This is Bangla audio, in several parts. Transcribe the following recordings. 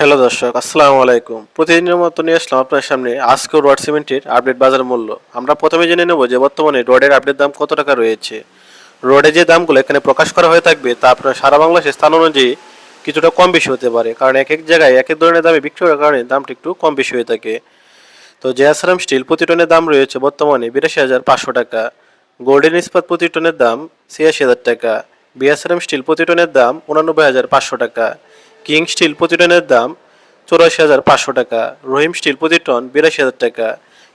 হ্যালো দর্শক, আসসালামু আলাইকুম। প্রতিদিনের মতো নিয়ে আসলাম আপনার সামনে আজকে রড সিমেন্টের আপডেট বাজার মূল্য। আমরা প্রথমে জেনে নেব যে বর্তমানে রডের আপডেট দাম কত টাকা রয়েছে। রডের যে দামগুলো এখানে প্রকাশ করা হয়ে থাকবে তা আপনার সারা বাংলাদেশের স্থান অনুযায়ী কিছুটা কম বেশি হতে পারে, কারণ এক এক জায়গায় এক এক ধরনের দামে বিক্রি করার কারণে দামটা একটু কম বেশি হয়ে থাকে। তো জেএসআরএম স্টিল প্রতি টনের দাম রয়েছে বর্তমানে বিরাশি হাজার পাঁচশো টাকা, গোল্ডেন ইস্পাত প্রতি টনের দাম ছিয়াশি হাজার টাকা বিএসআরএম স্টিল প্রতি টনের দাম উনানব্বই হাজার পাঁচশো টাকা কিং স্টিল প্রতি টনের দাম চৌরাশি হাজার পাঁচশো টাকা, রহিম স্টিল প্রতি টন বিরাশি হাজার টাকা,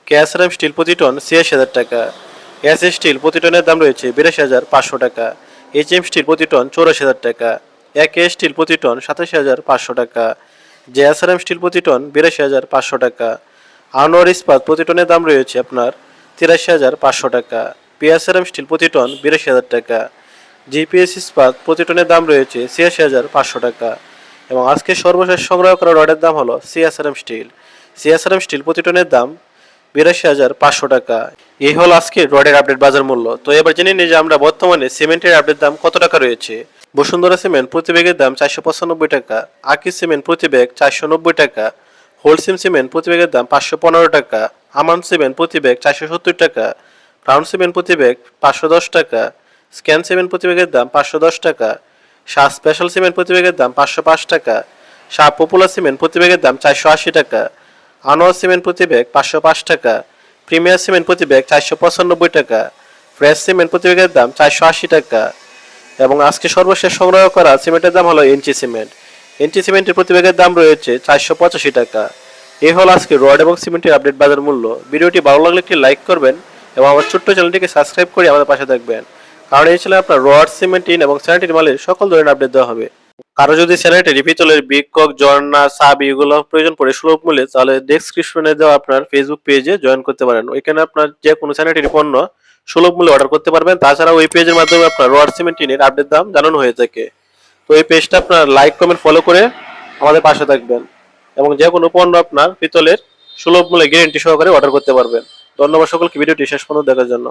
কেএসআরএম স্টিল প্রতি টন ছিয়াশি হাজার টাকা, এস স্টিল প্রতি টনের দাম রয়েছে বিরাশি হাজার পাঁচশো টাকা, এইচ এম স্টিল প্রতি টন চৌরাশি হাজার টাকা এক এ স্টিল প্রতি টন সাতাশি হাজার পাঁচশো টাকা, জেএসআরএম স্টিল প্রতি টন বিরাশি হাজার পাঁচশো টাকা, আনোয়ার ইস্পাত প্রতি টনের দাম রয়েছে আপনার তিরাশি হাজার পাঁচশো টাকা, পিএসআরএম স্টিল প্রতি টন বিরাশি হাজার টাকা, জিপিএস ইস্পাত প্রতি টনের দাম রয়েছে ছিয়াশি হাজার পাঁচশো টাকা এবং আজকে সর্বশেষ সংগ্রহ করা রডের দাম হলো সিএসআরএম স্টিল সিএসআরএম স্টিল প্রতি টনের দাম বিরাশি হাজার পাঁচশো টাকা। এই হলো আজকে রডের আপডেট বাজার মূল্য। তো এবার জেনে নিই যে আমরা বর্তমানে সিমেন্টের আপডেট দাম কত টাকা রয়েছে। বসুন্ধরা সিমেন্ট প্রতি ব্যাগের দাম চারশো পঁচানব্বই টাকা। আকি সিমেন্ট প্রতি ব্যাগ চারশো নব্বই টাকা। হোলসিম সিমেন্ট প্রতি ব্যাগের দাম পাঁচশো পনেরো টাকা। আমান সিমেন্ট প্রতি ব্যাগ চারশো সত্তর টাকা। রাউন্ড সিমেন্ট প্রতি ব্যাগ পাঁচশো দশ টাকা। স্ক্যান সিমেন্ট প্রতি ব্যাগের দাম পাঁচশো দশ টাকা। শাহ স্পেশাল সিমেন্ট প্রতি ব্যাগের দাম পাঁচশো পাঁচ টাকা, শাহ পপুলার সিমেন্ট প্রতি ব্যাগের দাম চারশো আশি টাকা, আনোয়ার সিমেন্ট প্রতি ব্যাগ পাঁচশো পাঁচ টাকা, প্রিমিয়ার সিমেন্ট প্রতি ব্যাগ চারশো পঁচানব্বই টাকা, ফ্রেশ সিমেন্ট প্রতি ব্যাগের দাম চারশো আশি টাকা। এবং আজকে সর্বশেষ সংগ্রহ করা সিমেন্টের দাম হলো এনচি সিমেন্ট। এনচি সিমেন্টের প্রতি ব্যাগের দাম রয়েছে চারশো পঁচাশি টাকা। এই হলো আজকে রড এবং সিমেন্টের আপডেট বাজার মূল্য। ভিডিওটি ভালো লাগলে একটি লাইক করবেন এবং আমার ছোট্ট চ্যানেলটিকে সাবস্ক্রাইব করে আমাদের পাশে থাকবেন। কারণ এই চ্যানেলে আপনার রড সিমেন্ট টিন এবং স্যানিটারি মালের সকল ধরনের আপডেট দেওয়া হবে। কারও যদি স্যানিটারি, পিতলের বিগ কক জর্না সাবি এগুলো প্রয়োজন পড়ে সুলভ মূল্যে, তাহলে ডেসক্রিপশনে দেওয়া আপনার ফেসবুক পেজে জয়েন করতে পারেন। ওইখানে আপনার যে কোনো স্যানিটারি পণ্য সুলভ মূল্যে অর্ডার করতে পারবেন। তাছাড়া ওই পেজের মাধ্যমে আপনার রড সিমেন্ট টিনের আপডেট দাম জানানো হয়ে থাকে। তো এই পেজটা আপনার লাইক কমেন্ট ফলো করে আমাদের পাশে থাকবেন এবং যে কোনো পণ্য আপনার পিতলের সুলভ মূল্যে গ্যারেন্টি সহকারে অর্ডার করতে পারবেন। ধন্যবাদ সকলকে, ভিডিওটি শেষ পর্যন্ত দেখার জন্য।